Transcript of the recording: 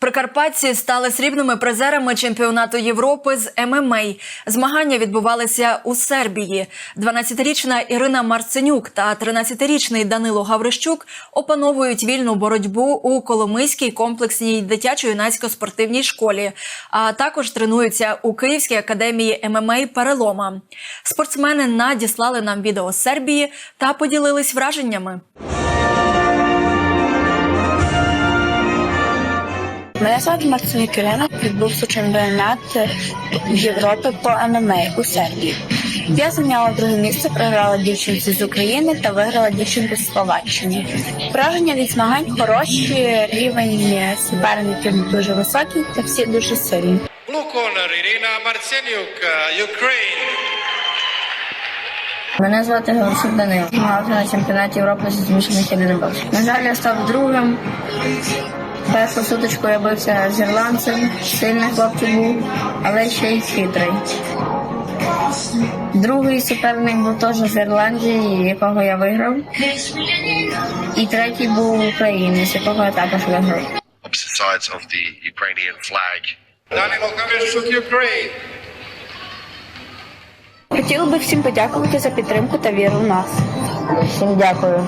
Прикарпатці стали срібними призерами чемпіонату Європи з ММА. Змагання відбувалися у Сербії. 12-річна Ірина Марценюк та 13-річний Данило Гаврищук опановують вільну боротьбу у Коломийській комплексній дитячо-юнацько-спортивній школі, а також тренуються у Київській академії ММА Перелома. Спортсмени надіслали нам відео з Сербії та поділились враженнями. Мене звати Марцинюк Ірина, відбувся чемпіонат Європи по ММА у Сербії. Я зайняла друге місце, програла дівчинці з України та виграла дівчинку з Словаччини. Враження від змагань хороші, рівень суперників дуже високий та всі дуже сильні. Blue corner, Marceniuk, uh, Ukraine. Мене звати Галасюк Данило. Змагався на чемпіонаті Європи зі змішаних єдиноборств. На жаль, я став другим. Першу сутичку я бився з ірландцем, сильний хлопчик був, але ще й хитрий. Другий суперник був теж з Ірландії, якого я виграв. І третій був українець, якого я також виграв. opposite sides of the Ukrainian flag. Хотіла би всім подякувати за підтримку та віру в нас. Всім дякую.